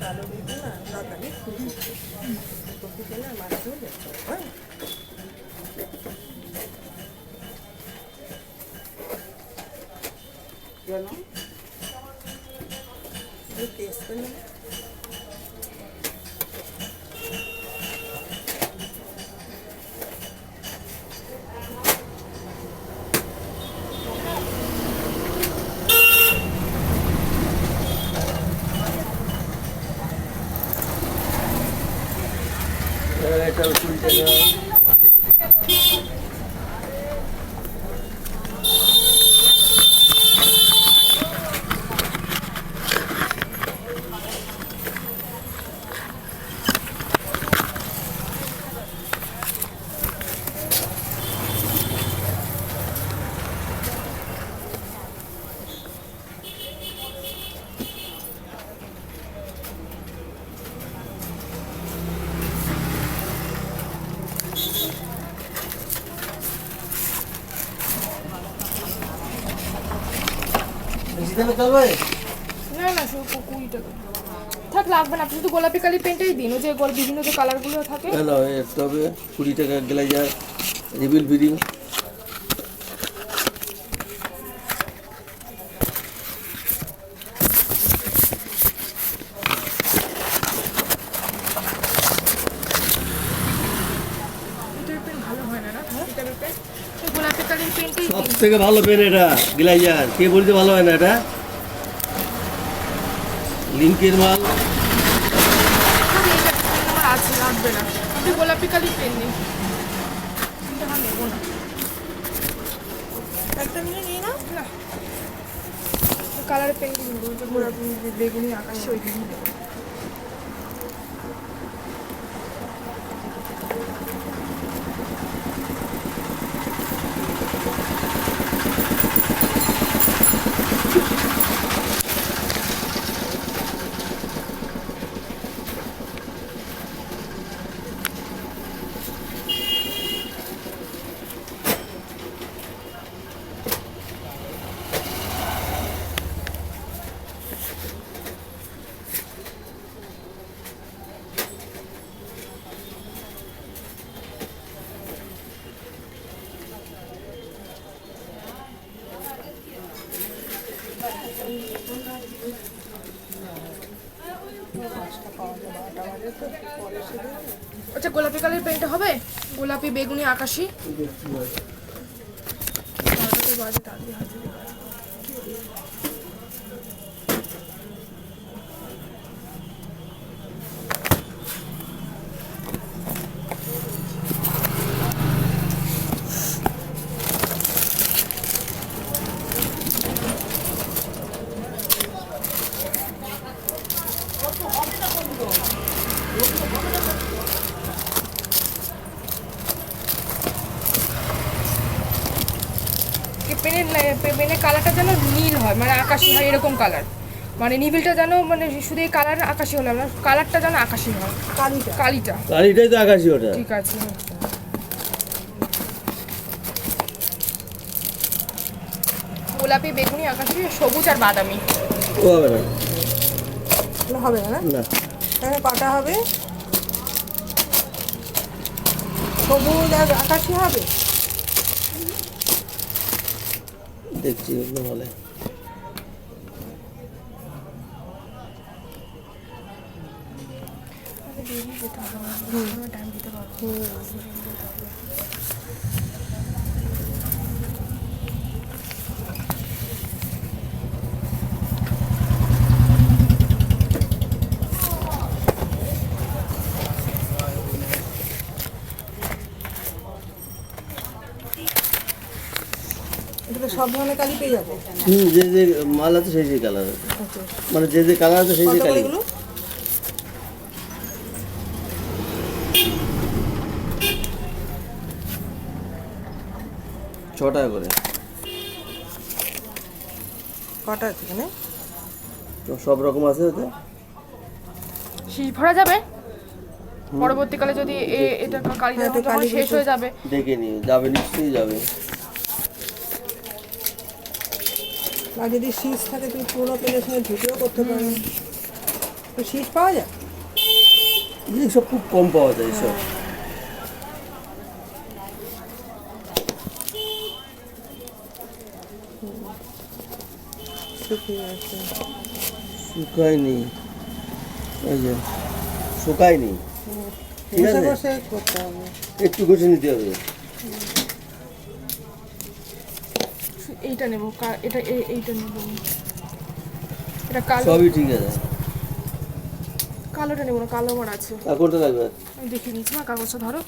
কালো বেগুন আর বাদামি ফুল त्याच्यावर দামে চলবে না না শুধু কুড়ি টাকা থাক লাগবে না আপনি শুধু গোলাপি কালি পেন্টাই দিন যে বিভিন্ন যে কালারগুলো থাকে। না না তবে কুড়ি টাকা গ্লাইজার রিবিল পেন ভালো হয় না না? সব থেকে ভালো পেন এটা গ্লাইজার কে বলতে ভালো হয় না এটা? লিঙ্কের মাল। আছে লাগবে না। গোলাপি পেন দিন কিন্তু আমার নেব না। একটা নিয়ে নিয়ে নাও। না। কালারের পেন বেগুনি আকাশে ওই দিন আচ্ছা গোলাপি কালারের পেনটা হবে? গোলাপি বেগুনি আকাশি? পেনের পেনের কালারটা যেন নীল হয় মানে আকাশি হয় এরকম কালার। মানে নিবিলটা যেন মানে শুধু এই কালার আকাশি হলো না কালারটা যেন আকাশি হয়। কালিটা। কালিটা। গাড়িটাই তো আকাশি ওটা। ঠিক আছে। গোলাপি বেগুনি আকাশি সবুজ আর বাদামি। হবে না। হবে না না? কটা হবে। সবুজ আর আকাশি হবে? দেখছি এগুলো বলে টাইম সব ধরনের কালি পেয়ে যাব। হুম যে যে মাল আছে সেই যে কালার আছে মানে যে যে কালার আছে সেই যে কত করে ছ টাকা করে। কটা আছে এখানে? তো সব রকম আছে ওতে? শীষ ভরা যাবে? পরবর্তীকালে যদি এ- এটা কালি হ্যাঁ, কালী শেষ হয়ে যাবে। দেখে নিয়ে যাবে নিশ্চয়ই যাবে। আর যদি শীষ থাকে তুমি পুরো পেনের সঙ্গে ঝুঁকিও করতে পারো। তো শীষ পাওয়া যায়? এইসব খুব কম পাওয়া যায় শুকিয়ে আছে শুকায়নি। এই যে শুকায়নি। ঠিক আছে। একটু ঘষে নিতে হবে। এইটা নেব এটা এইটা নেব। এটা কালো। সবই ঠিক আছে। কালোটা নেব না কালো আমার আছে। কোনটা লাগবে আমি নিচ্ছি দিচ্ছি না কাগজটা ধরো।